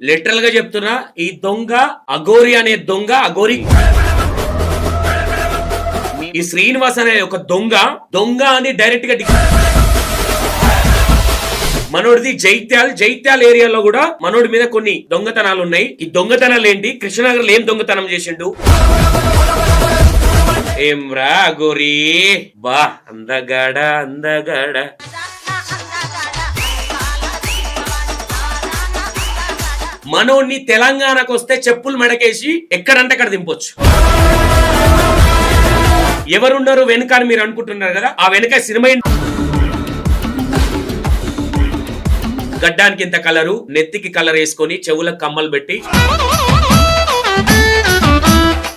లిటరల్గా చెప్తున్నా ఈ దొంగ అఘోరి అనే దొంగ అఘోరి. ఈ శ్రీనివాస్ అనే ఒక దొంగ దొంగ అని డైరెక్ట్గా మనోడిది జైత్యాల్ జైత్యాల్ ఏరియాలో కూడా మనోడి మీద కొన్ని దొంగతనాలు ఉన్నాయి. ఈ దొంగతనాలు ఏంటి? కృష్ణనగర్ ఏం దొంగతనం చేసిండు? ఏం రా గోరీ బా అందగాడ అందగాడ. మనోడిని తెలంగాణకు వస్తే చెప్పులు మెడకేసి ఎక్కడంటే అక్కడ దింపొచ్చు. ఎవరున్నారు వెనుక అని మీరు అనుకుంటున్నారు కదా ఆ వెనుక సినిమా గడ్డానికి ఇంత కలరు నెత్తికి కలర్ వేసుకొని చెవులకు కమ్మలు పెట్టి.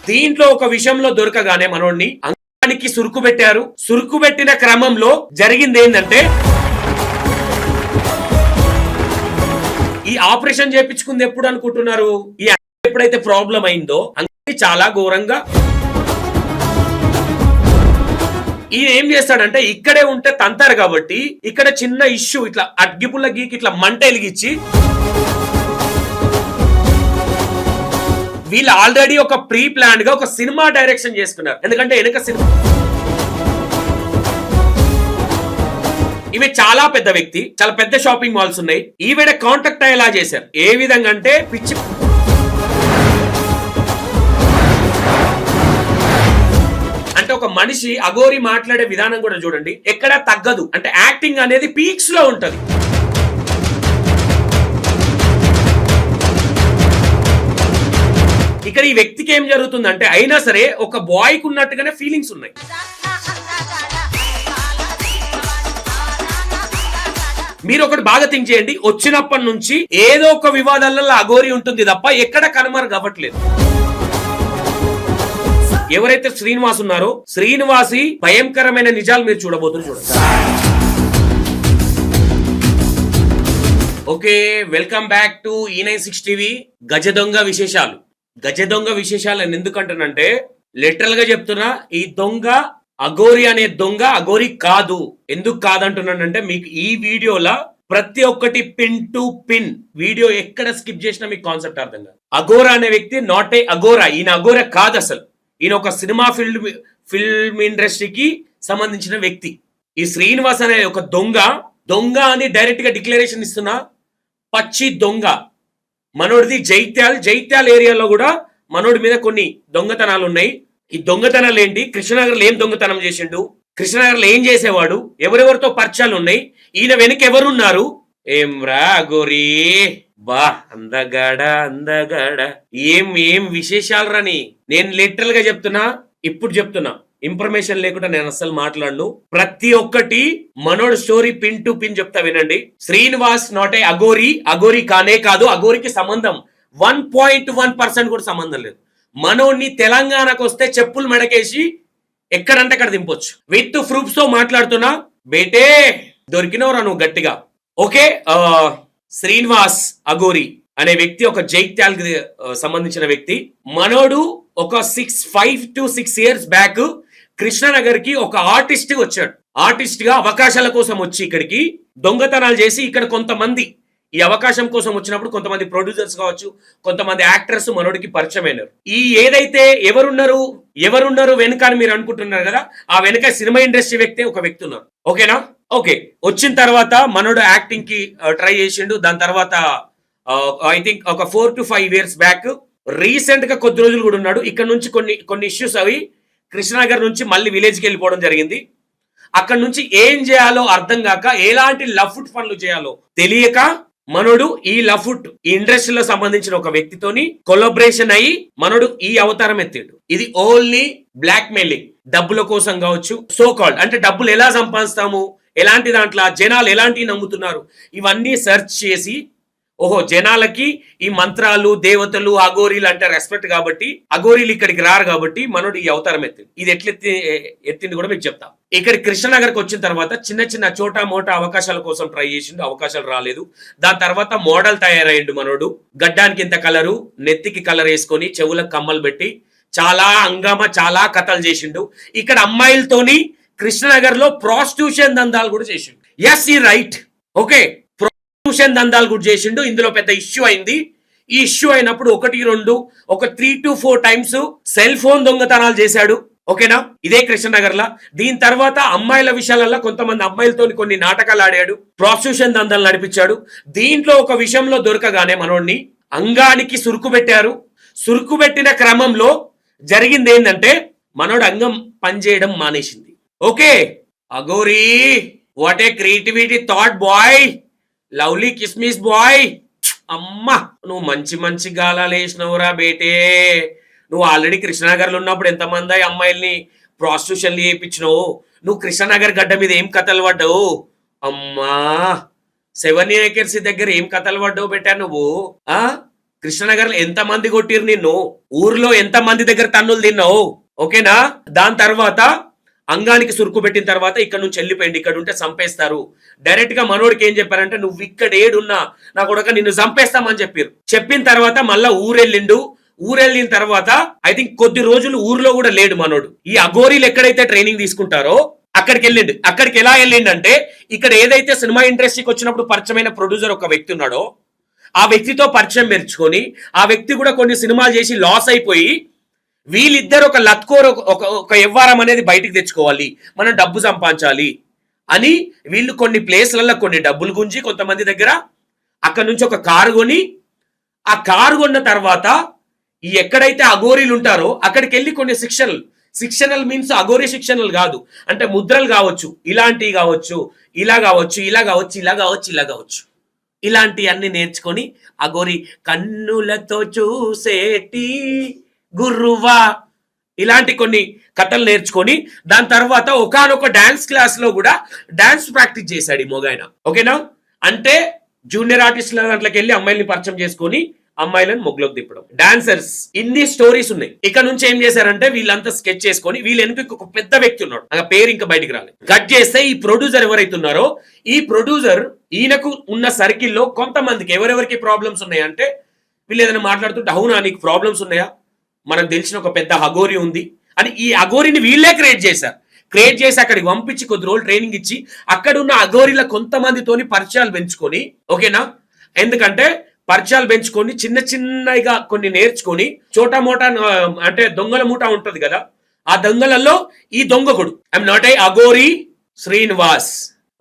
దీంట్లో ఒక విషయంలో దొరకగానే మనోడిని అంగానికి సురుకు పెట్టారు. సురుకు పెట్టిన క్రమంలో జరిగింది ఏంటంటే ఈ ఆపరేషన్ చేపించుకుంది ఎప్పుడు అనుకుంటున్నారు? ఈ ఎప్పుడైతే ప్రాబ్లం అయిందో అంగ చాలా ఘోరంగా ఈయన ఏం చేస్తాడంటే ఇక్కడే ఉంటే తంతారు కాబట్టి ఇక్కడ చిన్న ఇష్యూ ఇట్లా అగ్గిపుల్ల గీకి ఇట్లా మంట వెలిగించి వీళ్ళు ఆల్రెడీ ఒక ప్రీ ప్లాన్గా ఒక సినిమా డైరెక్షన్ చేసుకున్నారు. ఎందుకంటే వెనక సినిమా ఇవి చాలా పెద్ద వ్యక్తి చాలా పెద్ద షాపింగ్ మాల్స్ ఉన్నాయి. ఈవిడ కాంటాక్ట్ అయ్యేలా చేశారు. ఏ విధంగా అంటే పిచ్చి అంటే ఒక మనిషి అగోరి మాట్లాడే విధానం కూడా చూడండి. ఎక్కడ తగ్గదు. అంటే యాక్టింగ్ అనేది పీక్స్లో ఉంటది. ఇక్కడ ఈ వ్యక్తికి ఏం జరుగుతుందంటే అయినా సరే ఒక బాయ్కు ఉన్నట్టుగానే ఫీలింగ్స్ ఉన్నాయి. మీరు ఒకటి బాగా థింక్ చేయండి. వచ్చినప్పటి నుంచి ఏదో ఒక వివాదాలలో అగోరి ఉంటుంది తప్ప ఎక్కడ కనుమరు కావట్లేదు ఎవరైతే శ్రీనివాస్ ఉన్నారో శ్రీనివాసి భయంకరమైన నిజాలు మీరు చూడబోతున్నారు చూడండి. ఓకే వెల్కమ్ బ్యాక్ టు ఈ నైన్ సిక్స్ టీవీ గజ దొంగ విశేషాలు. గజ దొంగ విశేషాలు ఎందుకంటానంటే లిటరల్గా చెప్తున్నా ఈ దొంగ అఘోరి అనే దొంగ అఘోరి కాదు. ఎందుకు కాదంటున్నానంటే మీకు ఈ వీడియోలో ప్రతి ఒక్కటి పిన్ టు పిన్ వీడియో ఎక్కడ స్కిప్ చేసినా మీకు కాన్సెప్ట్ అర్థం కాదు. అఘోరా అనే వ్యక్తి నాట్ ఏ అఘోరా. ఈయన అఘోరా కాదు అసలు. ఈయన ఒక సినిమా ఫీల్డ్ ఫిల్మ్ ఇండస్ట్రీకి సంబంధించిన వ్యక్తి. ఈ శ్రీనివాస్ అనే ఒక దొంగ దొంగ అని డైరెక్ట్గా డిక్లరేషన్ ఇస్తున్నా పచ్చి దొంగ. మనోడిది జైత్యాల్ జైత్యాల్ ఏరియాలో కూడా మనోడి మీద కొన్ని దొంగతనాలు ఉన్నాయి. ఈ దొంగతనాలు ఏంటి కృష్ణనగర్లో ఏం దొంగతనం చేసిండు? కృష్ణనగర్లో ఏం చేసేవాడు? ఎవరెవరితో పరిచయాలు ఉన్నాయి? ఈయన వెనక ఎవరున్నారు? ఏం రా గోరీ బా అందగాడ అందగాడ. ఏం ఏం విశేషాలు రాని నేను లిటరల్గా చెప్తున్నా ఇప్పుడు చెప్తున్నా. ఇన్ఫర్మేషన్ లేకుండా నేను అసలు మాట్లాడను. ప్రతి ఒక్కటి మనోడు స్టోరీ పిన్ టు పిన్ చెప్తా వినండి. శ్రీనివాస్ నాట్ ఏ అగోరి అగోరి కానే కాదు అగోరికి సంబంధం. వన్ పాయింట్ వన్ పర్సెంట్ కూడా సంబంధం లేదు. మనోడిని తెలంగాణకు వస్తే చెప్పులు మెడకేసి ఎక్కడంటే అక్కడ దింపొచ్చు. విత్ ప్రూఫ్స్తో మాట్లాడుతున్నా బేటే దొరికినవరా నువ్వు గట్టిగా. ఓకే శ్రీనివాస్ అగోరి అనే వ్యక్తి ఒక జైత్యాల్కి సంబంధించిన వ్యక్తి. మనోడు ఒక six five to six years back కృష్ణనగర్కి ఒక ఆర్టిస్ట్ వచ్చాడు. ఆర్టిస్ట్గా అవకాశాల కోసం వచ్చి ఇక్కడికి దొంగతనాలు చేసి ఇక్కడ కొంతమంది ఈ అవకాశం కోసం వచ్చినప్పుడు కొంతమంది ప్రొడ్యూసర్స్ కావచ్చు కొంతమంది యాక్టర్స్ మనోడికి పరిచయమైనారు ఈ ఏదైతే ఎవరున్నారు ఎవరున్నారు వెనుక అని మీరు అనుకుంటున్నారు కదా ఆ వెనుక సినిమా ఇండస్ట్రీ వ్యక్తి ఒక వ్యక్తి ఉన్నారు. ఓకేనా? ఓకే. వచ్చిన తర్వాత మనోడు యాక్టింగ్కి ట్రై చేసిండు. దాని తర్వాత ఐ థింక్ ఒక four to five years back రీసెంట్గా కొద్ది రోజులు కూడా ఉన్నాడు. ఇక్కడ నుంచి కొన్ని కొన్ని ఇష్యూస్ అవి కృష్ణనగర్ నుంచి మళ్ళీ విలేజ్కి వెళ్ళిపోవడం జరిగింది. అక్కడ నుంచి ఏం చేయాలో అర్థం కాక ఎలాంటి లఫ్ట్ పనులు చేయాలో తెలియక మనోడు ఈ లఫుట్ ఈ ఇండస్ట్రీలో సంబంధించిన ఒక వ్యక్తితోని కొలబరేషన్ అయ్యి మనోడు ఈ అవతారం ఎత్తాడు. ఇది ఓన్లీ బ్లాక్ మెయిలింగ్ డబ్బుల కోసం కావచ్చు సో కాల్డ్ అంటే డబ్బులు ఎలా సంపాదిస్తాము ఎలాంటి దాంట్లో జనాలు ఎలాంటివి నమ్ముతున్నారు ఇవన్నీ సెర్చ్ చేసి ఓహో జనాలకి ఈ మంత్రాలు దేవతలు అఘోరీలు అంటే రెస్పెక్ట్ కాబట్టి అఘోరీలు ఇక్కడికి రారు కాబట్టి మనోడు ఈ అవతారం ఎత్తింది ఇది ఎట్లెత్తి ఎత్తింది కూడా మీకు చెప్తాం. ఇక్కడ కృష్ణనగర్కి వచ్చిన తర్వాత చిన్న చిన్న చోట మోట అవకాశాల కోసం ట్రై చేసిండు అవకాశాలు రాలేదు. దాని తర్వాత మోడల్ తయారయ్యిండు మనోడు. గడ్డానికి ఇంత కలరు నెత్తికి కలర్ వేసుకొని చెవులకు కమ్మలు పెట్టి చాలా అంగమ చాలా కథలు చేసిండు. ఇక్కడ అమ్మాయిలతోని కృష్ణనగర్లో ప్రాస్టిట్యూషన్ దందాలు కూడా చేసిండు. ఎస్ ఈ రైట్ ఓకే ట్యూషన్ దందాలు కూడా చేసిండు. ఇందులో పెద్ద ఇష్యూ అయింది. ఈ ఇష్యూ అయినప్పుడు ఒకటి రెండు ఒక three to four times cell phone దొంగతనాలు చేశాడు. ఓకేనా? ఇదే కృష్ణనగర్ లా దీని తర్వాత అమ్మాయిల విషయాలలో కొంతమంది అమ్మాయిలతో కొన్ని నాటకాలు ఆడాడు. ప్రాస్టిట్యూషన్ దందాలు నడిపించాడు. దీంట్లో ఒక విషయంలో దొరకగానే మనోడిని అంగానికి సురుకు పెట్టారు. సురుకు పెట్టిన క్రమంలో జరిగింది ఏంటంటే మనోడు అంగం పనిచేయడం మానేసింది. Okay? Aghori what a creativity thought boy lovely కిస్మిస్ బాయ్ అమ్మా! నువ్వు మంచి మంచి గాలాలు వేసినవురా బేటే. నువ్వు ఆల్రెడీ కృష్ణనగర్లో ఉన్నప్పుడు ఎంతమంది అమ్మాయిల్ని ప్రాస్టిట్యూషన్లు చేయించినావు? నువ్వు కృష్ణనగర్ గడ్డ మీద ఏం కథలు పడ్డావు? అమ్మా! సెవెన్ ఏకర్స్ దగ్గర ఏం కథలు పడ్డావు పెట్టా నువ్వు? ఆ? కృష్ణనగర్లో ఎంత మంది కొట్టిరు నిన్ను? ఊర్లో ఎంత మంది దగ్గర తన్నులు తిన్నావు? ఓకేనా? దాని తర్వాత అంగానికి సురుకు పెట్టిన తర్వాత ఇక్కడ నుంచి వెళ్ళిపోయింది. ఇక్కడ ఉంటే చంపేస్తారు. డైరెక్ట్గా మనోడికి ఏం చెప్పారంటే నువ్వు ఇక్కడ ఏడున్నా నా కొడక నిన్ను చంపేస్తామని చెప్పారు చెప్పిన తర్వాత మళ్ళా ఊరెళ్ళిండు. ఊరెళ్ళిన తర్వాత ఐ థింక్ కొద్ది రోజులు ఊర్లో కూడా లేడు మనోడు. ఈ అఘోరీలు ఎక్కడైతే ట్రైనింగ్ తీసుకుంటారో అక్కడికి వెళ్ళిండు. అక్కడికి ఎలా వెళ్ళిండు అంటే ఇక్కడ ఏదైతే సినిమా ఇండస్ట్రీకి వచ్చినప్పుడు పరిచయమైన ప్రొడ్యూసర్ ఒక వ్యక్తి ఉన్నాడో ఆ వ్యక్తితో పరిచయం మెరుచుకొని ఆ వ్యక్తి కూడా కొన్ని సినిమాలు చేసి లాస్ అయిపోయి వీళ్ళిద్దరు ఒక లత్కోర్ ఒక- ఒక ఒక వ్యవహారం అనేది బయటికి తెచ్చుకోవాలి. మనం డబ్బు సంపాదించాలి అని వీళ్ళు కొన్ని ప్లేస్లలో కొన్ని డబ్బులు గుంజి కొంతమంది దగ్గర అక్కడ నుంచి ఒక కారు కొని ఆ కారు కొన్న తర్వాత ఈ ఎక్కడైతే అఘోరీలు ఉంటారో అక్కడికి వెళ్ళి కొన్ని శిక్షణలు శిక్షణలు మీన్స్ అఘోరీ శిక్షణలు కాదు. అంటే ముద్రలు కావచ్చు ఇలాంటివి కావచ్చు ఇలా కావచ్చు ఇలా కావచ్చు ఇలా కావచ్చు ఇలా కావచ్చు. ఇలాంటివన్నీ నేర్చుకొని అఘోరి కన్నులతో చూసేటి గుర్రువా? ఇలాంటి కొన్ని కథలు నేర్చుకొని దాని తర్వాత ఒకానొక డాన్స్ క్లాస్లో కూడా డాన్స్ ప్రాక్టీస్ చేశాడు ఈ మొగాయన. ఓకేనా? అంటే జూనియర్ ఆర్టిస్టుల దాంట్లోకి వెళ్ళి అమ్మాయిల్ని పరిచయం చేసుకొని అమ్మాయిలను మొగ్గులోకి తిప్పడం. డాన్సర్స్ ఇన్ని స్టోరీస్ ఉన్నాయి. ఇక నుంచి ఏం చేశారంటే వీళ్ళంతా స్కెచ్ చేసుకొని వీళ్ళ వెనుక ఒక పెద్ద వ్యక్తి ఉన్నాడు. ఆ పేరు ఇంకా బయటికి రాలేదు. కట్ చేస్తే ఈ ప్రొడ్యూసర్ ఎవరైతున్నారో ఈ ప్రొడ్యూసర్ ఈయనకు ఉన్న సర్కిల్లో కొంతమందికి ఎవరెవరికి ప్రాబ్లమ్స్ ఉన్నాయంటే వీళ్ళు ఏదైనా మాట్లాడుతుంటే అవునా నీకు ప్రాబ్లమ్స్ ఉన్నాయా? మనకు తెలిసిన ఒక పెద్ద అఘోరి ఉంది. అని ఈ అఘోరిని వీళ్ళే క్రియేట్ చేశారు. క్రియేట్ చేసి అక్కడికి పంపించి కొద్ది రోజులు ట్రైనింగ్ ఇచ్చి అక్కడ ఉన్న అఘోరిల కొంతమందితోని పరిచయాలు పెంచుకొని ఓకేనా? ఎందుకంటే పరిచయాలు పెంచుకొని చిన్న చిన్నగా కొన్ని నేర్చుకొని చోటా మోటా అంటే దొంగల మూట ఉంటది కదా ఆ దొంగలలో ఈ దొంగకుడు I'm not I Aghori Srinivas.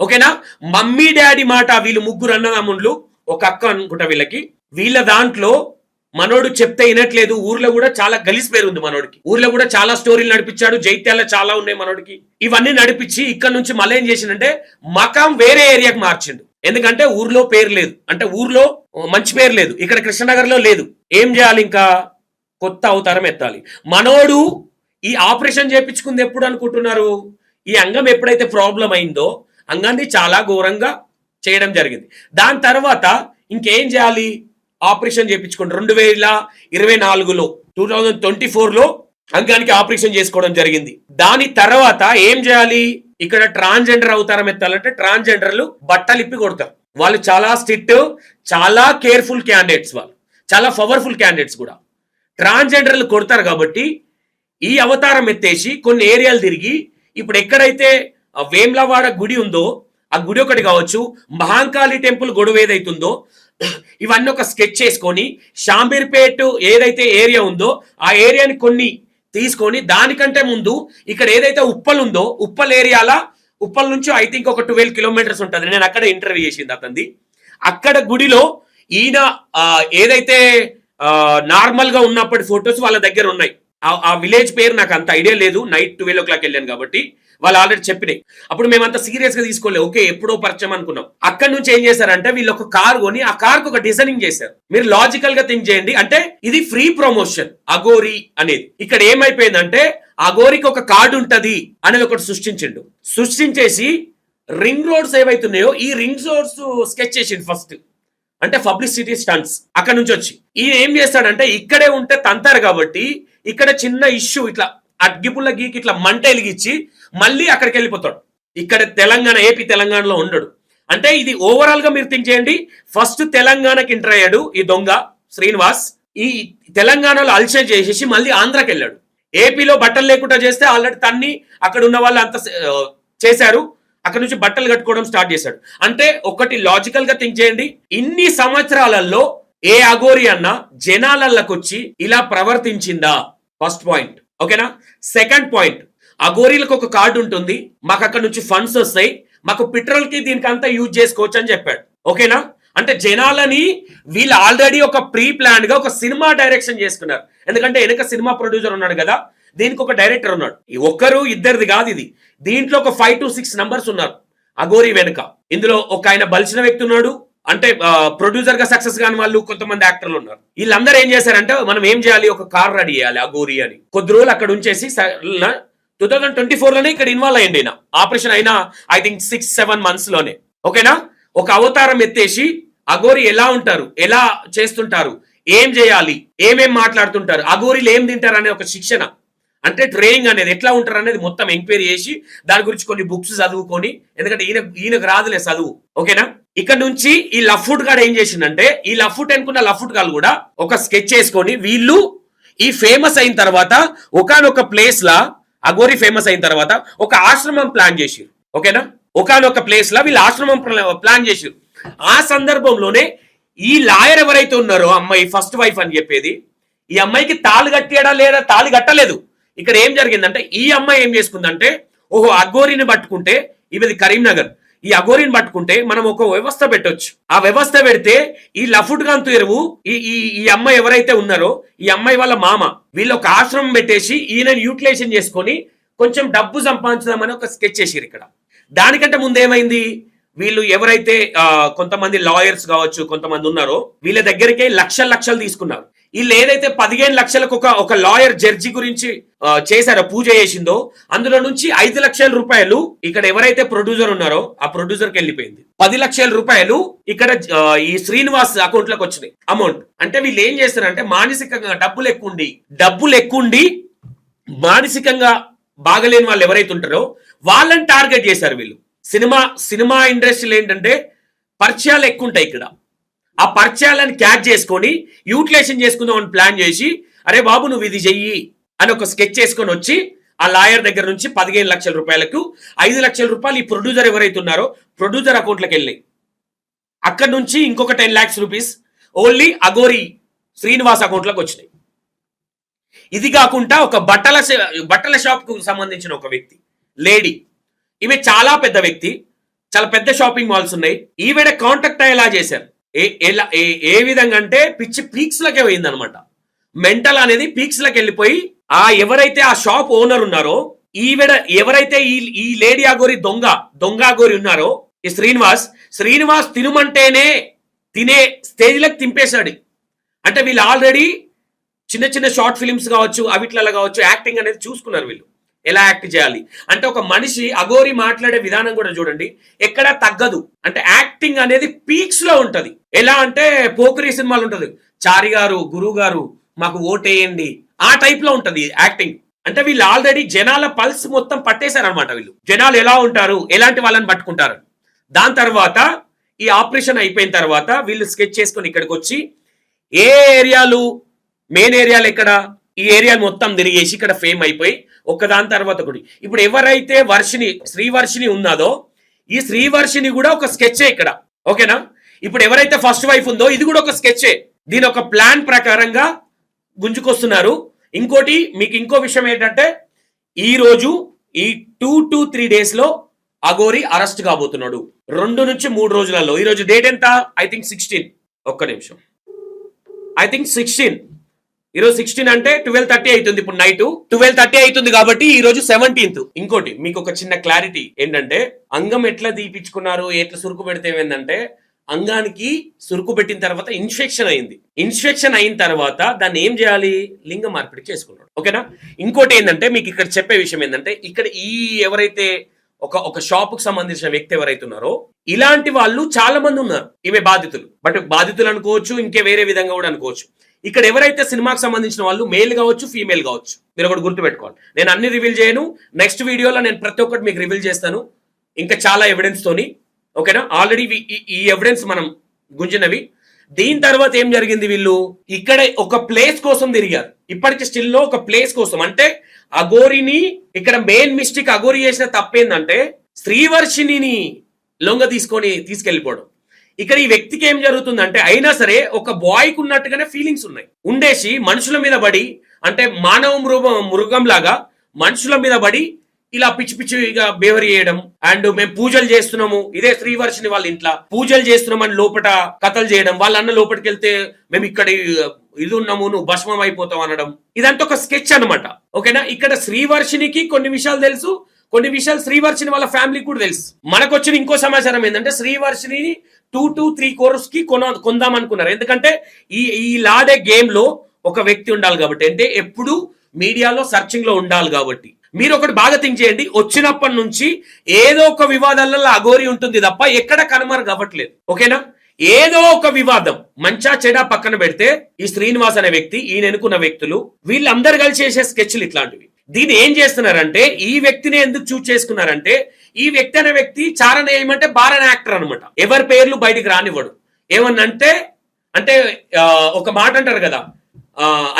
ఓకేనా? మమ్మీ డాడీ మాట వీళ్ళు ముగ్గురు అన్నదమ్ముళ్ళు ఒక అక్క అనుకుంటా వీళ్ళకి. వీళ్ళ దాంట్లో మనోడు చెప్తే వినట్లేదు. ఊర్లో కూడా చాలా గలీజ్ పేరు ఉంది మనోడికి. ఊర్లో కూడా చాలా స్టోరీలు నడిపించాడు. జైత్యాల చాలా ఉన్నాయి మనోడికి. ఇవన్నీ నడిపించి ఇక్కడ నుంచి మళ్ళీ ఏం చేసిండంటే మకాం వేరే ఏరియాకి మార్చిండు. ఎందుకంటే ఊర్లో పేరు లేదు. అంటే ఊర్లో మంచి పేరు లేదు. ఇక్కడ కృష్ణనగర్లో లేదు. ఏం చేయాలి ఇంకా? కొత్త అవతారం ఎత్తాలి. మనోడు ఈ ఆపరేషన్ చేపించుకుంది ఎప్పుడు అనుకుంటున్నారు? ఈ అంగం ఎప్పుడైతే ప్రాబ్లం అయిందో అంగాన్ని చాలా ఘోరంగా చేయడం జరిగింది. దాని తర్వాత ఇంకేం చేయాలి? ఆపరేషన్ చేయించుకోండి రెండు వేల ఇరవై నాలుగులో టూ థౌజండ్ ట్వంటీ ఫోర్లో అంగానికి ఆపరేషన్ చేసుకోవడం జరిగింది. దాని తర్వాత ఏం చేయాలి? ఇక్కడ ట్రాన్స్జెండర్ అవతారం ఎత్తాలంటే ట్రాన్స్జెండర్లు బట్టలు ఇప్పి కొడతారు. వాళ్ళు చాలా స్ట్రిక్ట్ చాలా కేర్ఫుల్ క్యాండిడేట్స్ వాళ్ళు. చాలా పవర్ఫుల్ క్యాండిడేట్స్ కూడా. ట్రాన్స్జెండర్లు కొడతారు కాబట్టి ఈ అవతారం ఎత్తేసి కొన్ని ఏరియాలు తిరిగి ఇప్పుడు ఎక్కడైతే వేమ్లవాడ గుడి ఉందో ఆ గుడి ఒకటి కావచ్చు మహాంకాళి టెంపుల్ గొడవ ఏదైతుందో ఇవన్నీ ఒక స్కెచ్ చేసుకొని షాంబీర్పేట్ ఏదైతే ఏరియా ఉందో ఆ ఏరియాని కొన్ని తీసుకొని దానికంటే ముందు ఇక్కడ ఏదైతే ఉప్పల్ ఉందో ఉప్పల్ ఏరియాల ఉప్పల్ నుంచి ఐ థింక్ ఒక ట్వెల్వ్ కిలోమీటర్స్ ఉంటుంది. నేను అక్కడ ఇంటర్వ్యూ చేసింది అతనిది. అక్కడ గుడిలో ఈయన ఏదైతే నార్మల్గా ఉన్నప్పటి ఫొటోస్ వాళ్ళ దగ్గర ఉన్నాయి. ఆ- ఆ విలేజ్ పేరు నాకు అంత ఐడియా లేదు. నైట్ ట్వెల్వ్ ఓ క్లాక్ వెళ్ళాను కాబట్టి. వాళ్ళు ఆల్రెడీ చెప్పినాయి. అప్పుడు మేము అంత సీరియస్గా తీసుకోలేదు ఓకే ఎప్పుడో పరిచయం అనుకున్నాం. అక్కడ నుంచి ఏం చేశారంటే వీళ్ళు ఒక కార్ కొని ఆ కార్ ఒక డిజైనింగ్ చేశారు. మీరు లాజికల్గా థింక్ చేయండి. అంటే ఇది ఫ్రీ ప్రమోషన్ అగోరి అనేది. ఇక్కడ ఏమైపోయిందంటే అగోరికి ఒక కార్డు ఉంటది అనేది ఒకటి సృష్టించిండు. సృష్టించేసి రింగ్ రోడ్స్ ఏవైతున్నాయో ఈ రింగ్ రోడ్స్ స్కెచ్ చేసిండు ఫస్ట్ అంటే పబ్లిసిటీ స్టంట్స్ అక్కడ నుంచి వచ్చి. ఈయన ఏం చేస్తాడంటే ఇక్కడే ఉంటే తంతారు కాబట్టి ఇక్కడ చిన్న ఇష్యూ ఇట్లా అగ్గిపుల్ల గీకి ఇట్లా మంట వెలిగించి మళ్ళీ అక్కడికి వెళ్ళిపోతాడు. ఇక్కడ తెలంగాణ ఏపీ తెలంగాణలో ఉండడు. అంటే ఇది ఓవరాల్గా మీరు థింక్ చేయండి. ఫస్ట్ తెలంగాణకి ఎంటర్ అయ్యాడు ఈ దొంగ శ్రీనివాస్. ఈ తెలంగాణలో అల్చర్ చేసేసి మళ్ళీ ఆంధ్రాకి వెళ్ళాడు. ఏపీలో బట్టలు లేకుండా చేస్తే ఆల్రెడీ తన్ని అక్కడ ఉన్న వాళ్ళు అంత చేశారు. అక్కడ నుంచి బట్టలు కట్టుకోవడం స్టార్ట్ చేశాడు. అంటే ఒకటి లాజికల్గా థింక్ చేయండి. ఇన్ని సంవత్సరాలలో ఏ అఘోరి అన్న జనాలకొచ్చి ఇలా ప్రవర్తించిందా? ఫస్ట్ పాయింట్ ఓకేనా? సెకండ్ పాయింట్ అఘోరీలకు ఒక కార్డు ఉంటుంది. మాకు అక్కడ నుంచి ఫండ్స్ వస్తాయి. మాకు పెట్రోల్కి దీనికంతా యూజ్ చేసుకోవచ్చు అని చెప్పాడు. ఓకేనా? అంటే జనాలని వీళ్ళు ఆల్రెడీ ఒక ప్రీ ప్లాన్గా ఒక సినిమా డైరెక్షన్ చేసుకున్నారు. ఎందుకంటే వెనక సినిమా ప్రొడ్యూసర్ ఉన్నాడు కదా దీనికి ఒక డైరెక్టర్ ఉన్నాడు. ఈ ఒక్కరు ఇద్దరిది కాదు ఇది. దీంట్లో ఒక ఫైవ్ టు సిక్స్ నంబర్స్ ఉన్నారు అఘోరి వెనుక. ఇందులో ఒక ఆయన బలిసిన వ్యక్తి ఉన్నాడు. అంటే ప్రొడ్యూసర్గా సక్సెస్ కాని వాళ్ళు కొంతమంది యాక్టర్లు ఉన్నారు. వీళ్ళందరూ ఏం చేశారంటే మనం ఏం చేయాలి? ఒక కార్ రెడీ చేయాలి అఘోరి అని. కొద్ది రోజులు అక్కడ ఉంచేసి టూ థౌజండ్ ట్వంటీ ఫోర్లోనే ఇక్కడ ఇన్వాల్వ్ అయ్యండి ఆపరేషన్ అయినా ఐ థింక్ సిక్స్ సెవెన్ మంత్స్లోనే. ఓకేనా? ఒక అవతారం ఎత్తేసి అఘోరి ఎలా ఉంటారు? ఎలా చేస్తుంటారు? ఏం చేయాలి? ఏమేం మాట్లాడుతుంటారు? అఘోరీలు ఏం తింటారు అనే ఒక శిక్షణ. అంటే ట్రైనింగ్ అనేది ఎట్లా ఉంటారు అనేది మొత్తం ఎంక్వైరీ చేసి దాని గురించి కొన్ని బుక్స్ చదువుకొని ఎందుకంటే ఈయన ఈయనకు రాదులే చదువు. ఓకేనా? ఇక్కడ నుంచి ఈ లఫ్ట్ గాడు ఏం చేసిందంటే ఈ లఫ్ట్ అనుకున్న లఫ్ట్ గాడు కూడా ఒక స్కెచ్ చేసుకొని వీళ్ళు ఈ ఫేమస్ అయిన తర్వాత ఒకనొక ప్లేస్ లా అగోరి ఫేమస్ అయిన తర్వాత ఒక ఆశ్రమం ప్లాన్ చేసిరు ఓకేనా? ఒకనొక ప్లేస్ లా వీళ్ళు ఆశ్రమం ప్లాన్ చేసిరు ఆ సందర్భంలోనే ఈ లాయర్ ఎవరైతే ఉన్నారో అమ్మాయి ఫస్ట్ వైఫ్ అని చెప్పేది ఈ అమ్మాయికి తాళి కట్టేయడా లేదా? తాళి కట్టలేదు. ఇక్కడ ఏం జరిగిందంటే ఈ అమ్మాయి ఏం చేసుకుందంటే ఓహో అఘోరిని పట్టుకుంటే ఇవిది కరీంనగర్. ఈ అఘోరిని పట్టుకుంటే మనం ఒక వ్యవస్థ పెట్టొచ్చు. ఆ వ్యవస్థ పెడితే ఈ లఫుట్ గంతు ఎరువు ఈ ఈ ఈ అమ్మాయి ఎవరైతే ఉన్నారో ఈ అమ్మాయి వాళ్ళ మామ వీళ్ళు ఒక ఆశ్రమం పెట్టేసి ఈయనని యూటిలైజేషన్ చేసుకొని కొంచెం డబ్బు సంపాదించుదామని ఒక స్కెచ్ చేసిరు ఇక్కడ. దానికంటే ముందు ఏమైంది వీళ్ళు ఎవరైతే కొంతమంది లాయర్స్ కావచ్చు కొంతమంది ఉన్నారో వీళ్ళ దగ్గరికే లక్షల లక్షలు తీసుకున్నారు. వీళ్ళు ఏదైతే పదిహేను లక్షలకు ఒక ఒక లాయర్ జడ్జి గురించి చేశారో పూజ చేసిందో అందులో నుంచి ఐదు లక్షల రూపాయలు ఇక్కడ ఎవరైతే ప్రొడ్యూసర్ ఉన్నారో ఆ ప్రొడ్యూసర్కి వెళ్ళిపోయింది. పది లక్షల రూపాయలు ఇక్కడ ఈ శ్రీనివాస్ అకౌంట్లోకి వచ్చినాయి అమౌంట్. అంటే వీళ్ళు ఏం చేస్తారంటే మానసికంగా డబ్బులు ఎక్కువండి డబ్బులు ఎక్కువండి మానసికంగా బాగలేని వాళ్ళు ఎవరైతే ఉంటారో వాళ్ళని టార్గెట్ చేశారు వీళ్ళు. సినిమా సినిమా ఇండస్ట్రీలో ఏంటంటే పరిచయాలు ఎక్కువ ఉంటాయి ఇక్కడ. ఆ పరిచయాలను క్యాచ్ చేసుకొని యూటిలైజేషన్ చేసుకుందాం అని ప్లాన్ చేసి అరే బాబు నువ్వు ఇది చెయ్యి అని ఒక స్కెచ్ చేసుకొని వచ్చి ఆ లాయర్ దగ్గర నుంచి పదిహేను లక్షల రూపాయలకు ఐదు లక్షల రూపాయలు ఈ ప్రొడ్యూసర్ ఎవరైతే ఉన్నారో ప్రొడ్యూసర్ అకౌంట్లోకి వెళ్ళాయి అక్కడ నుంచి ఇంకొక ten lakhs rupees only Aghori Srinivas అకౌంట్లోకి వచ్చినాయి. ఇది కాకుండా ఒక బట్టల బట్టల షాప్కు సంబంధించిన ఒక వ్యక్తి లేడీ. ఈమె చాలా పెద్ద వ్యక్తి చాలా పెద్ద షాపింగ్ మాల్స్ ఉన్నాయి. ఈవిడ కాంటాక్ట్ అయ్యేలా చేశారు. ఏ ఎలా ఏ ఏ విధంగా అంటే పిచ్చి పీక్స్ లకే మెంటల్ అనేది పీక్స్ లకి వెళ్ళిపోయి ఆ ఎవరైతే ఆ షాప్ ఓనర్ ఉన్నారో ఈవిడ ఎవరైతే ఈ ఈ లేడీ ఆగోరి దొంగ దొంగ ఆగోరి ఉన్నారో ఈ శ్రీనివాస్ శ్రీనివాస్ తినమంటేనే తినే స్టేజ్లకు తింపేశాడు. అంటే వీళ్ళు ఆల్రెడీ చిన్న చిన్న షార్ట్ ఫిలిమ్స్ కావచ్చు అవిట్లలో కావచ్చు యాక్టింగ్ అనేది చూసుకున్నారు వీళ్ళు. ఎలా యాక్ట్ చేయాలి? అంటే ఒక మనిషి అగోరి మాట్లాడే విధానం కూడా చూడండి ఎక్కడా తగ్గదు. అంటే యాక్టింగ్ అనేది పీక్స్లో ఉంటది. ఎలా అంటే పోకరి సినిమాలు ఉంటది. చారి గారు గురువు గారు మాకు ఓటేయండి. ఆ టైప్లో ఉంటది యాక్టింగ్ అంటే వీళ్ళు ఆల్రెడీ జనాల పల్స్ మొత్తం పట్టేశారనమాట వీళ్ళు. జనాలు ఎలా ఉంటారు? ఎలాంటి వాళ్ళని పట్టుకుంటారు? దాని తర్వాత ఈ ఆపరేషన్ అయిపోయిన తర్వాత వీళ్ళు స్కెచ్ చేసుకొని ఇక్కడికి వచ్చి ఏ ఏరియాలు? మెయిన్ ఏరియాలు ఎక్కడ? ఈ ఏరియాలు మొత్తం తిరిగేసి ఇక్కడ ఫేమ్ అయిపోయి ఒకదాని తర్వాత ఒకటి. ఇప్పుడు ఎవరైతే వర్షిని శ్రీవర్షిని ఉన్నదో ఈ శ్రీవర్షిని కూడా ఒక స్కెచే ఇక్కడ. ఓకేనా? ఇప్పుడు ఎవరైతే ఫస్ట్ వైఫ్ ఉందో ఇది కూడా ఒక స్కెచే దీని ఒక ప్లాన్ ప్రకారంగా గుంజుకొస్తున్నారు. ఇంకోటి మీకు ఇంకో విషయం ఏంటంటే ఈ రోజు ఈ టూ టు త్రీ డేస్లో అగోరి అరెస్ట్ కాబోతున్నాడు. రెండు నుంచి మూడు రోజులలో. ఈ రోజు డేట్ ఎంత? ఐ థింక్ సిక్స్టీన్ ఒక్క నిమిషం. ఐ థింక్ సిక్స్టీన్ ఈరోజు సిక్స్టీన్ అంటే ట్వెల్వ్ థర్టీ అవుతుంది. ఇప్పుడు నైట్ ట్వెల్వ్ థర్టీ అవుతుంది కాబట్టి ఈ రోజు సెవెంటీన్త్ ఇంకోటి మీకు ఒక చిన్న క్లారిటీ ఏంటంటే అంగం ఎట్లా దీపించుకున్నారు ఎట్లా సురుకు పెడితే ఏంటంటే అంగానికి సురుకు పెట్టిన తర్వాత ఇన్ఫెక్షన్ అయింది. ఇన్ఫెక్షన్ అయిన తర్వాత దాన్ని ఏం చేయాలి? లింగ మార్పిడి చేసుకున్నాడు. ఓకేనా? ఇంకోటి ఏంటంటే మీకు ఇక్కడ చెప్పే విషయం ఏంటంటే ఇక్కడ ఈ ఎవరైతే ఒక ఒక షాప్కు సంబంధించిన వ్యక్తి ఎవరైతే ఉన్నారో ఇలాంటి వాళ్ళు చాలా మంది ఉన్నారు. ఇవే బాధితులు. బట్ బాధితులు అనుకోవచ్చు ఇంకే వేరే విధంగా కూడా అనుకోవచ్చు. ఇక్కడ ఎవరైతే సినిమాకి సంబంధించిన వాళ్ళు మేల్ కావచ్చు ఫీమేల్ కావచ్చు మీరు ఒకటి గుర్తుపెట్టుకోవాలి నేను అన్ని రివీల్ చేయను. నెక్స్ట్ వీడియోలో నేను ప్రతి ఒక్కటి మీకు రివీల్ చేస్తాను. ఇంకా చాలా ఎవిడెన్స్ తోని. ఓకేనా? ఆల్రెడీ ఈ ఎవిడెన్స్ మనం గుంజినవి. దీని తర్వాత ఏం జరిగింది వీళ్ళు? ఇక్కడ ఒక ప్లేస్ కోసం తిరిగారు. ఇప్పటికి స్టిల్లో ఒక ప్లేస్ కోసం. అంటే అగోరిని ఇక్కడ మెయిన్ మిస్టేక్ అగోరి చేసిన తప్పేందంటే శ్రీవర్షిని లొంగ తీసుకొని తీసుకెళ్ళిపోవడం ఇక్కడ ఈ వ్యక్తికి ఏం జరుగుతుందంటే అయినా సరే ఒక బాయ్కు ఉన్నట్టుగానే ఫీలింగ్స్ ఉన్నాయి. ఉండేసి మనుషుల మీద పడి అంటే మానవ మృగం మృగం లాగా మనుషుల మీద పడి ఇలా పిచ్చి పిచ్చిగా బిహేవ్ చేయడం అండ్ మేము పూజలు చేస్తున్నాము. ఇదే శ్రీవర్షిని వాళ్ళ ఇంట్లో. పూజలు చేస్తున్నామని లోపట కథలు చేయడం వాళ్ళ అన్న లోపలికి వెళ్తే మేము ఇక్కడ ఇది ఉన్నాము నువ్వు భస్మం అయిపోతావు అనడం. ఇదంతా ఒక స్కెచ్ అనమాట ఓకేనా? ఇక్కడ శ్రీవర్షినికి కొన్ని విషయాలు తెలుసు. కొన్ని విషయాలు శ్రీవర్షిని వాళ్ళ ఫ్యామిలీకి కూడా తెలుసు. మనకు వచ్చిన ఇంకో సమాచారం ఏంటంటే శ్రీవర్షిని టూ టు త్రీ కోర్స్కి కొన కొందాం అనుకున్నారు. ఎందుకంటే ఈ ఈ లాడే గేమ్లో ఒక వ్యక్తి ఉండాలి కాబట్టి. అంటే ఎప్పుడు మీడియాలో సర్చింగ్లో ఉండాలి కాబట్టి. మీరు ఒకటి బాగా థింక్ చేయండి. వచ్చినప్పటి నుంచి ఏదో ఒక వివాదాలలో అగోరి ఉంటుంది తప్ప ఎక్కడ కనుమరు కావట్లేదు. ఓకేనా? ఏదో ఒక వివాదం మంచా చెడా పక్కన పెడితే ఈ శ్రీనివాస్ అనే వ్యక్తి ఈయన ఎన్నుకున్న వ్యక్తులు వీళ్ళందరూ కలిసి చేసే స్కెచ్లు ఇట్లాంటివి. దీన్ని ఏం చేస్తున్నారంటే ఈ వ్యక్తిని ఎందుకు చూస్ చేసుకున్నారంటే ఈ వ్యక్తి అనే వ్యక్తి చారణ ఏమంటే బారణ యాక్టర్ అనమాట ఎవరి పేర్లు బయటికి రానివ్వడు. ఏమన్నంటే అంటే ఒక మాట అంటారు కదా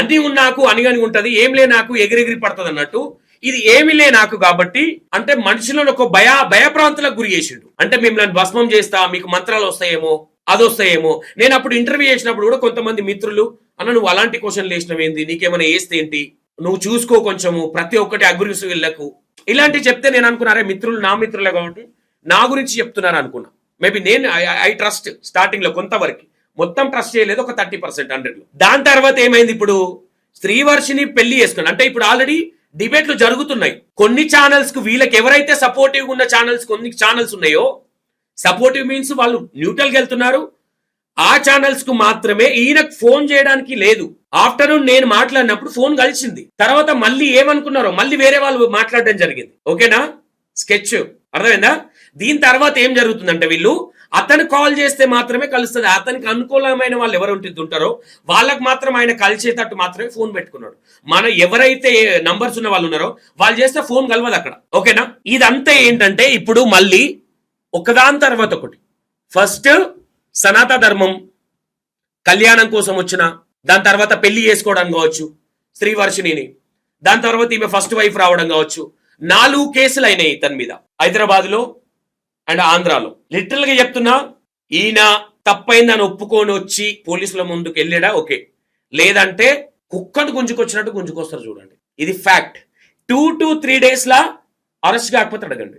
అన్ని ఉన్నాకు అనిగని ఉంటది ఏం లే నాకు ఎగిరెగిరి పడుతుంది అన్నట్టు. ఇది ఏమి లే నాకు కాబట్టి అంటే మనుషులను ఒక భయ భయప్రాంతులకు గురి చేసిండు. అంటే మిమ్మల్ని భస్మం చేస్తా మీకు మంత్రాలు వస్తాయేమో అది వస్తాయేమో. నేను అప్పుడు ఇంటర్వ్యూ చేసినప్పుడు కూడా కొంతమంది మిత్రులు అన్న నువ్వు అలాంటి క్వశ్చన్లు వేసినవి ఏంది నీకేమైనా వేస్తే ఏంటి? నువ్వు చూసుకో కొంచెము ప్రతి ఒక్కటి అగ్రిస్ వీళ్ళకు. ఇలాంటి చెప్తే నేను అనుకున్నారే మిత్రులు నా మిత్రులే కాబట్టి నా గురించి చెప్తున్నారు అనుకున్నా. మేబీ నేను ఐ ట్రస్ట్ స్టార్టింగ్లో కొంతవరకు. మొత్తం ట్రస్ట్ చేయలేదు ఒక థర్టీ పర్సెంట్ హండ్రెడ్లో. దాని తర్వాత ఏమైంది ఇప్పుడు? శ్రీవర్షిని పెళ్ళి చేసుకుని అంటే ఇప్పుడు ఆల్రెడీ డిబేట్లు జరుగుతున్నాయి. కొన్ని ఛానల్స్కు వీళ్ళకి ఎవరైతే సపోర్టివ్ ఉన్న ఛానల్స్ కొన్ని ఛానల్స్ ఉన్నాయో సపోర్టివ్ మీన్స్ వాళ్ళు న్యూట్రల్ వెళ్తున్నారు. ఆ ఛానల్స్కు మాత్రమే ఈయనకు ఫోన్ చేయడానికి లేదు. ఆఫ్టర్నూన్ నేను మాట్లాడినప్పుడు ఫోన్ కలిసింది. తర్వాత మళ్ళీ ఏమనుకున్నారో మళ్ళీ వేరే వాళ్ళు మాట్లాడడం జరిగింది. ఓకేనా? స్కెచ్ అర్థమైందా? దీని తర్వాత ఏం జరుగుతుందంటే వీళ్ళు అతను కాల్ చేస్తే మాత్రమే కలుస్తుంది. అతనికి అనుకూలమైన వాళ్ళు ఎవరు ఉంటుంది ఉంటారో వాళ్ళకి మాత్రం ఆయన కలిసేటట్టు మాత్రమే ఫోన్ పెట్టుకున్నాడు. మన ఎవరైతే నంబర్స్ ఉన్న వాళ్ళు ఉన్నారో వాళ్ళు చేస్తే ఫోన్ కలవదు అక్కడ. ఓకేనా? ఇదంతా ఏంటంటే ఇప్పుడు మళ్ళీ ఒకదాని తర్వాత ఒకటి. ఫస్ట్ సనాత ధర్మం కళ్యాణం కోసం వచ్చిన దాని తర్వాత పెళ్ళి చేసుకోవడం కావచ్చు శ్రీవర్షిణిని. దాని తర్వాత ఈమె ఫస్ట్ వైఫ్ రావడం కావచ్చు. నాలుగు కేసులు అయినాయి ఇతని మీద. హైదరాబాద్లో అండ్ ఆంధ్రాలో. లిటరల్గా చెప్తున్నా ఈయన తప్పైందని ఒప్పుకొని వచ్చి పోలీసుల ముందుకు వెళ్ళాడా? ఓకే. లేదంటే కుక్కను గుంజుకొచ్చినట్టు గుంజుకొస్తారు చూడండి. ఇది fact two to three days law arrest కాకపోతే అడగండి.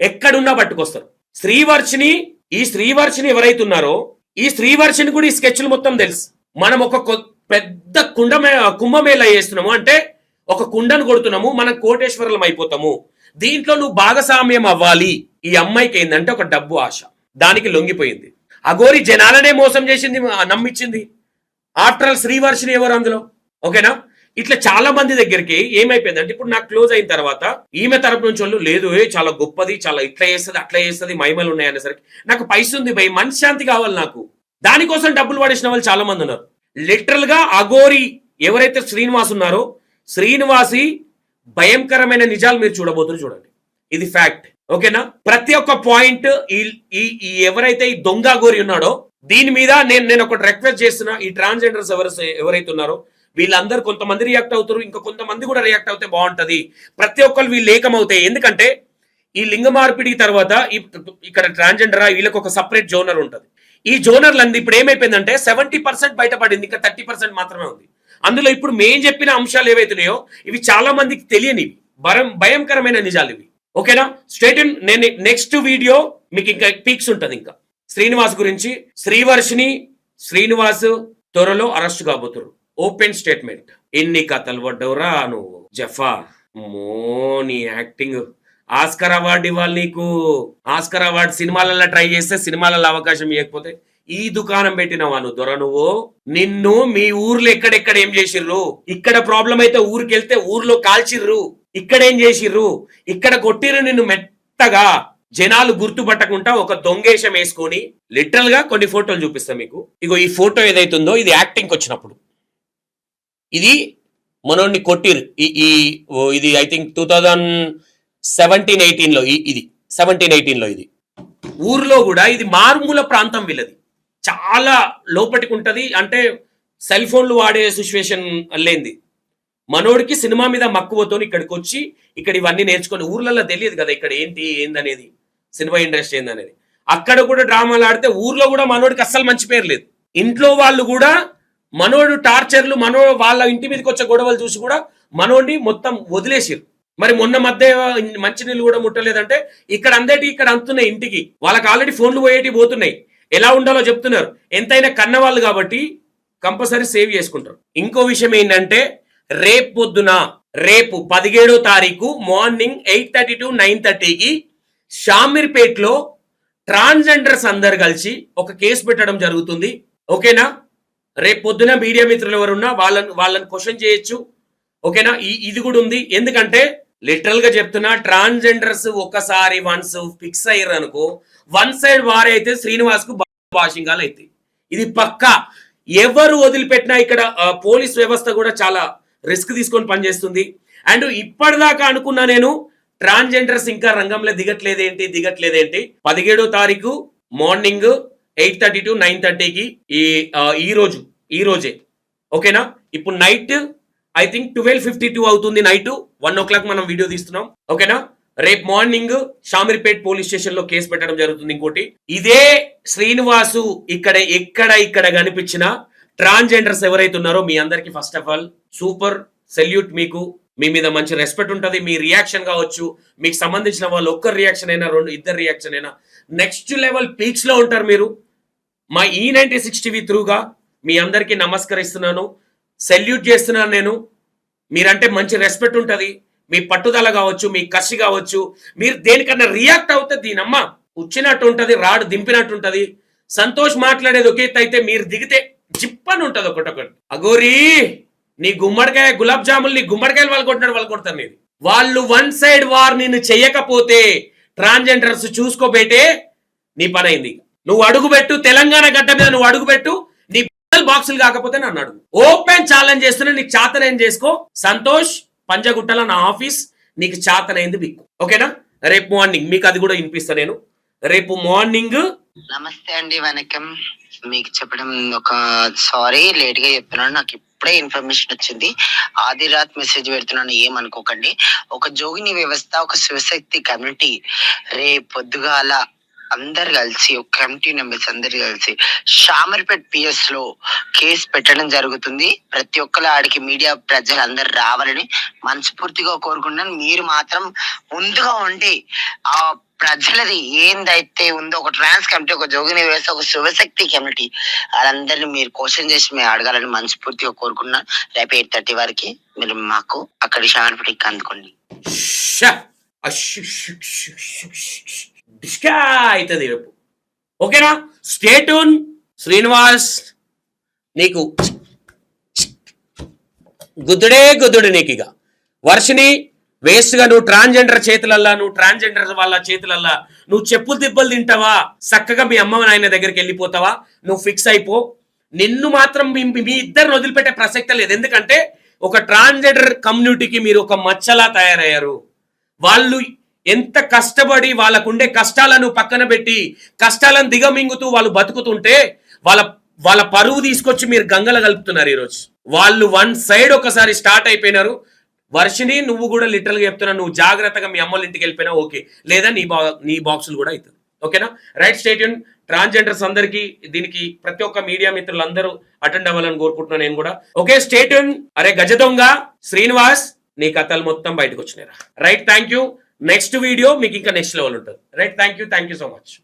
ఎక్కడున్నా పట్టుకొస్తారు. శ్రీవర్షిని ఈ శ్రీవర్షిని ఎవరైతే ఉన్నారో ఈ శ్రీవర్షిని కూడా ఈ స్కెచ్లు మొత్తం తెలుసు. మనం ఒక పెద్ద కుండమే కుంభమేళ చేస్తున్నాము. అంటే ఒక కుండను కొడుతున్నాము మనం కోటేశ్వరులం అయిపోతాము. దీంట్లో నువ్వు భాగస్వామ్యం అవ్వాలి. ఈ అమ్మాయికి ఏంటంటే ఒక డబ్బు ఆశ. దానికి లొంగిపోయింది. అగోరి జనాలనే మోసం చేసింది నమ్మించింది నమ్మిచ్చింది. ఆఫ్టర్ ఆల్ శ్రీవర్షిని ఎవరు అందులో? ఓకేనా? ఇట్లా చాలా మంది దగ్గరికి ఏమైపోయిందంటే ఇప్పుడు నాకు క్లోజ్ అయిన తర్వాత ఈమె తరపు నుంచి వాళ్ళు లేదు ఏ చాలా గొప్పది చాలా ఇట్లా చేస్తుంది అట్లా చేస్తుంది మహిమలు ఉన్నాయనేసరికి నాకు పైస ఉంది భయ్ మనశ్శాంతి కావాలి నాకు. దానికోసం డబ్బులు పడేసిన వాళ్ళు చాలా మంది ఉన్నారు. లిటరల్గా అగోరి ఎవరైతే శ్రీనివాస్ ఉన్నారో శ్రీనివాసి భయంకరమైన నిజాలు మీరు చూడబోతున్నారు చూడండి. ఇది ఫ్యాక్ట్. ఓకేనా? ప్రతి ఒక్క పాయింట్ ఈ ఈ- ఈ ఎవరైతే ఈ దొంగ గోరి ఉన్నాడో దీని మీద నేను నేను ఒకటి రిక్వెస్ట్ చేస్తున్నా ఈ ట్రాన్స్జెండర్స్ ఎవరు ఎవరైతే ఉన్నారో వీళ్ళందరూ కొంతమంది రియాక్ట్ అవుతారు ఇంకా కొంతమంది కూడా రియాక్ట్ అవుతే బాగుంటుంది. ప్రతి ఒక్కరు వీళ్ళు ఏకమవుతాయి ఎందుకంటే ఈ లింగ మార్పిడి తర్వాత ఇక్కడ ట్రాన్స్జెండరా వీళ్ళకి ఒక సపరేట్ జోనర్ ఉంటుంది. ఈ జోనర్లు అంది ఇప్పుడు ఏమైపోయిందంటే సెవెంటీ పర్సెంట్ బయటపడింది ఇంకా థర్టీ పర్సెంట్ మాత్రమే ఉంది. అందులో ఇప్పుడు మేం చెప్పిన అంశాలు ఏవైతున్నాయో ఇవి చాలా మందికి తెలియనివి. భయం భయంకరమైన నిజాలు ఇవి. ఓకేనా? స్ట్రేట్ నేను నెక్స్ట్ వీడియో మీకు ఇంకా పీక్స్ ఉంటుంది ఇంకా. శ్రీనివాస్ గురించి శ్రీవర్షిని శ్రీనివాస్ త్వరలో అరెస్ట్ కాబోతున్నారు ఓపెన్ స్టేట్మెంట్. ఎన్ని కథలు పడ్డవురా నువ్వు? జఫా మో నీ యాక్టింగ్. ఆస్కర్ అవార్డు ఇవ్వాలి నీకు. ఆస్కర్ అవార్డు సినిమాలలో ట్రై చేస్తే సినిమాలలో అవకాశం ఇవ్వకపోతే ఈ దుకాణం పెట్టినవా నువ్వు? దొర నువ్వు? నిన్ను మీ ఊర్లో ఎక్కడెక్కడ ఏం చేసిర్రు? ఇక్కడ ప్రాబ్లం అయితే ఊరికి వెళ్తే ఊర్లో కాల్చిర్రు. ఇక్కడ ఏం చేసిర్రు? ఇక్కడ కొట్టిర్రు నిన్ను మెత్తగా. జనాలు గుర్తుపట్టకుండా ఒక దొంగేషం వేసుకొని లిటరల్గా కొన్ని ఫోటోలు చూపిస్తా మీకు. ఇగో ఈ ఫోటో ఏదైతుందో ఇది యాక్టింగ్ వచ్చినప్పుడు. ఇది మనోడిని కొట్టిరు. ఈ ఈ ఓ ఇది I think two thousand seventeen ఎయిటీన్లో ఇది. సెవెంటీన్ ఎయిటీన్లో ఇది. ఊర్లో కూడా ఇది మారుమూల ప్రాంతం వీళ్ళది. చాలా లోపటికి ఉంటది అంటే సెల్ ఫోన్లు వాడే సిచ్యువేషన్ లేనిది. మనోడికి సినిమా మీద మక్కువతో ఇక్కడికి వచ్చి ఇక్కడ ఇవన్నీ నేర్చుకొని ఊర్లలో తెలియదు కదా ఇక్కడ ఏంటి ఏందనేది సినిమా ఇండస్ట్రీ ఏందనేది. అక్కడ కూడా డ్రామాలు ఆడితే ఊర్లో కూడా మనోడికి అస్సలు మంచి పేరు లేదు. ఇంట్లో వాళ్ళు కూడా మనోడు టార్చర్లు మనో వాళ్ళ ఇంటి మీదకి వచ్చే గొడవలు చూసి కూడా మనోడిని మొత్తం వదిలేసిరు మరి మొన్న మధ్య మంచినీళ్ళు కూడా ముట్టలేదంటే ఇక్కడ అందేటి ఇక్కడ అంతున్నాయి ఇంటికి. వాళ్ళకి ఆల్రెడీ ఫోన్లు పోయేటి పోతున్నాయి. ఎలా ఉండాలో చెప్తున్నారు. ఎంతైనా కన్నవాళ్ళు కాబట్టి కంపల్సరీ సేవ్ చేసుకుంటారు. ఇంకో విషయం ఏంటంటే రేపు పొద్దున రేపు పదిహేడో తారీఖు morning eight thirty to nine థర్టీకి షామీర్పేట్లో ట్రాన్స్జెండర్స్ అందరు కలిసి ఒక కేసు పెట్టడం జరుగుతుంది. ఓకేనా? రేపు పొద్దున మీడియా మిత్రులు ఎవరున్నా వాళ్ళని వాళ్ళని క్వశ్చన్ చేయొచ్చు. ఓకేనా? ఈ- ఇది కూడా ఉంది. ఎందుకంటే లిటరల్గా చెప్తున్నా ట్రాన్స్జెండర్స్ ఒకసారి వన్స్ ఫిక్స్ అయ్యారు అనుకో వన్ సైడ్ వార్ అయితే శ్రీనివాస్కు వాషింగాలు అయితే ఇది పక్కా. ఎవరు వదిలిపెట్టినా ఇక్కడ పోలీస్ వ్యవస్థ కూడా చాలా రిస్క్ తీసుకొని పనిచేస్తుంది. అండ్ ఇప్పటిదాకా అనుకున్నా నేను ట్రాన్స్జెండర్స్ ఇంకా రంగంలో దిగట్లేదేంటి దిగట్లేదేంటి? పదిహేడో తారీఖు morning eight thirty to nine థర్టీకి ఈ ఈ రోజు ఈ రోజే. ఓకేనా? ఇప్పుడు night I think twelve fifty two అవుతుంది నైట్. వన్ ఓ క్లాక్ మనం వీడియో తీస్తున్నాం. ఓకేనా? రేపు మార్నింగ్ షామిర్పేట్ పోలీస్ స్టేషన్లో కేసు పెట్టడం జరుగుతుంది ఇంకోటి. ఇదే శ్రీనివాసు ఇక్కడ ఎక్కడ ఇక్కడ కనిపించిన ట్రాన్స్జెండర్స్ ఎవరైతే ఉన్నారో మీ అందరికి first of all super salute మీకు. మీ మీద మంచి రెస్పెక్ట్ ఉంటుంది. మీ రియాక్షన్ కావచ్చు. మీకు సంబంధించిన వాళ్ళు ఒక్కరు రియాక్షన్ అయినా రెండు ఇద్దరు రియాక్షన్ అయినా నెక్స్ట్ లెవెల్ పీక్స్లో ఉంటారు మీరు. మా ఈ నైన్టీ సిక్స్ టీవీ త్రూగా మీ అందరికీ నమస్కరిస్తున్నాను. సెల్యూట్ చేస్తున్నాను నేను. మీరంటే మంచి రెస్పెక్ట్ ఉంటుంది. మీ పట్టుదల కావచ్చు మీ కసి కావచ్చు మీరు దేనికన్నా రియాక్ట్ అవుతే దీనమ్మ వచ్చినట్టు ఉంటుంది రాడు దింపినట్టు ఉంటుంది. సంతోష్ మాట్లాడేది ఒకే అయితే మీరు దిగితే జిప్పని ఉంటుంది ఒకటొకటి. అగోరీ నీ గుమ్మడికాయ గులాబ్ జాములు నీ గుమ్మడికాయలు వాళ్ళు కొట్టినాడు వాళ్ళు కొడతారు నేను వాళ్ళు వన్ సైడ్ వార్ నిన్ను చెయ్యకపోతే ట్రాన్స్జెండర్స్ చూసుకోబెట్టే నీ పని అయింది నువ్వు అడుగుపెట్టు తెలంగాణ గడ్డ మీద నువ్వు అడుగుపెట్టు నీ బాక్సులు కాకపోతే నన్ను అడుగు. ఓపెన్ ఛాలెంజ్ చేస్తున్నా నీకు చాతనేం చేసుకో. సంతోష్ పంజగుట్టల నా ఆఫీస్ నీకు చాతనైంది బిక్కు. ఓకేనా? రేపు మార్నింగ్ మీకు అది కూడా వినిపిస్తా నేను. రేపు మార్నింగ్ నమస్తే అండి వనకం మీకు చెప్పడం ఒక సారీ లేట్గా చెప్తున్నాను నాకు ఇప్పుడే ఇన్ఫర్మేషన్ వచ్చింది. ఆది రాత్ మెసేజ్ పెడుతున్నాను ఏమనుకోకండి. ఒక జోగిని వ్యవస్థ ఒక శివశక్తి కమిటీ రే పొద్దుగాల అందరు కలిసి ఒక కమిటీ మెంబర్స్ అందరు కలిసి షామర్పేట్ పిఎస్లో కేసు పెట్టడం జరుగుతుంది. ప్రతి ఒక్కరు ఆడికి మీడియా ప్రజలు అందరు రావాలని మనస్ఫూర్తిగా కోరుకుంటున్నాను. మీరు మాత్రం ముందుగా ఉండి ఆ ప్రజలది ఏందైతే ఉందో ఒక ట్రాన్స్ కమిటీ ఒక జోగిని వేసి ఒక శివశక్తి కమిటీ వాళ్ళందరినీ మీరు క్వశ్చన్ చేసి మేము అడగాలని మనస్ఫూర్తిగా కోరుకున్నాను రేపు ఎయిట్ థర్టీ వరకు మీరు మాకు అక్కడి షాన్పటికి అందుకోండి. అవుతుంది రేపు. ఓకేనా? స్టేటూన్ శ్రీనివాస్. నీకు గుద్దుడే గుద్దుడు నీకు ఇక. వర్షిని వేస్ట్గా నువ్వు ట్రాన్స్జెండర్ చేతులల్లా నువ్వు ట్రాన్స్జెండర్ వాళ్ళ చేతులల్లా నువ్వు చెప్పులు తిప్పలు తింటావా? చక్కగా మీ అమ్మ నాయన దగ్గరికి వెళ్ళిపోతావా? నువ్వు ఫిక్స్ అయిపో. నిన్ను మాత్రం మీ మీ ఇద్దరిని వదిలిపెట్టే ప్రసక్తే లేదు. ఎందుకంటే ఒక ట్రాన్స్జెండర్ కమ్యూనిటీకి మీరు ఒక మచ్చలా తయారయ్యారు. వాళ్ళు ఎంత కష్టపడి వాళ్ళకుండే కష్టాలను పక్కన పెట్టి కష్టాలను దిగమింగుతూ వాళ్ళు బతుకుతుంటే వాళ్ళ వాళ్ళ పరువు తీసుకొచ్చి మీరు గంగల కలుపుతున్నారు ఈరోజు. వాళ్ళు వన్ సైడ్ ఒకసారి స్టార్ట్ అయిపోయినారు. వర్షిని నువ్వు కూడా లిటరల్గా చెప్తున్నా నువ్వు జాగ్రత్తగా మీ అమ్మోళ్ళ ఇంటికి వెళ్ళిపోయినా ఓకే. లేదా నీ బా నీ బాక్సులు కూడా అవుతుంది ఓకేనా? రైట్ స్టేట్యూన్ ట్రాన్స్జెండర్స్ అందరికి దీనికి ప్రతి ఒక్క మీడియా మిత్రులందరూ అటెండ్ అవ్వాలని కోరుకుంటున్నాను నేను కూడా. ఓకే స్టేట్యూన్ అరే గజ దొంగ శ్రీనివాస్ నీ కథలు మొత్తం బయటకు వచ్చినాయి right thank you. Next video మీకు ఇంకా నెక్స్ట్ లెవెల్ ఉంటుంది. Right thank you thank you so much.